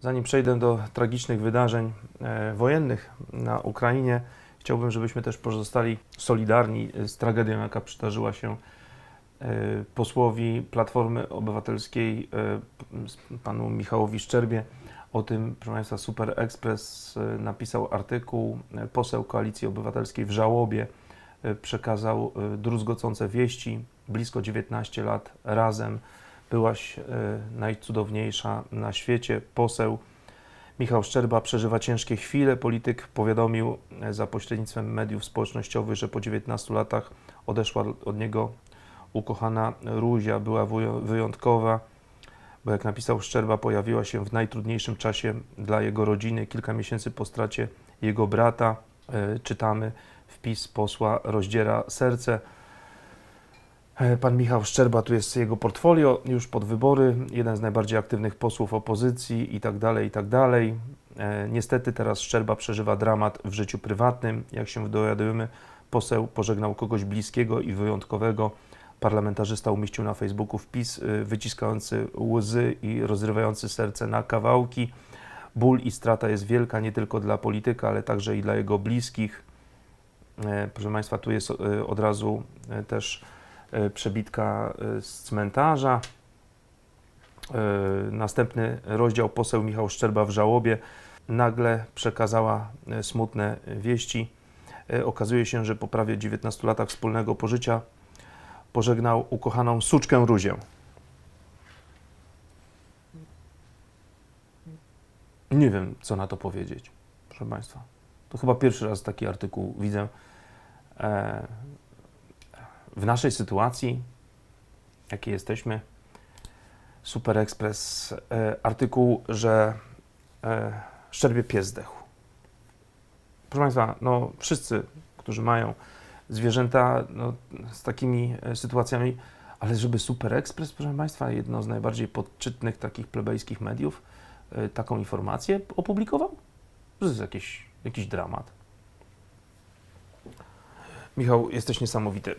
Zanim przejdę do tragicznych wydarzeń e, wojennych na Ukrainie, chciałbym, żebyśmy też pozostali solidarni z tragedią, jaka przydarzyła się e, posłowi Platformy Obywatelskiej, e, panu Michałowi Szczerbie. O tym, proszę Państwa, Super Express napisał artykuł. Poseł Koalicji Obywatelskiej w żałobie przekazał druzgocące wieści. Blisko 19 lat razem. Byłaś e, najcudowniejsza na świecie. Poseł Michał Szczerba przeżywa ciężkie chwile. Polityk powiadomił e, za pośrednictwem mediów społecznościowych, że po 19 latach odeszła od niego ukochana Ruzia. Była wyjątkowa, bo jak napisał Szczerba, pojawiła się w najtrudniejszym czasie dla jego rodziny. Kilka miesięcy po stracie jego brata e, czytamy wpis posła rozdziera serce. E, Pan Michał Szczerba, tu jest jego portfolio już pod wybory, jeden z najbardziej aktywnych posłów opozycji i tak dalej, i tak dalej. E, Niestety teraz Szczerba przeżywa dramat w życiu prywatnym. Jak się dowiadujemy, poseł pożegnał kogoś bliskiego i wyjątkowego. Parlamentarzysta umieścił na Facebooku wpis y, wyciskający łzy i rozrywający serce na kawałki. Ból i strata jest wielka nie tylko dla polityka, ale także i dla jego bliskich. E, Proszę Państwa, tu jest e, od razu e, też e, przebitka e, z cmentarza. E, Następny rozdział poseł Michał Szczerba w żałobie nagle przekazała e, smutne wieści. E, Okazuje się, że po prawie 19 latach wspólnego pożycia pożegnał ukochaną suczkę Ruzię. Nie wiem, co na to powiedzieć, proszę Państwa. To chyba pierwszy raz taki artykuł widzę. E, w naszej sytuacji, jakiej jesteśmy, Super Express, e, artykuł, że e, Szczerbie pies zdechł. Proszę Państwa, no wszyscy, którzy mają zwierzęta no, z takimi e, sytuacjami, ale żeby Super Express, proszę Państwa, jedno z najbardziej podczytnych takich plebejskich mediów, taką informację opublikował? To jest jakiś, jakiś dramat. Michał, jesteś niesamowity.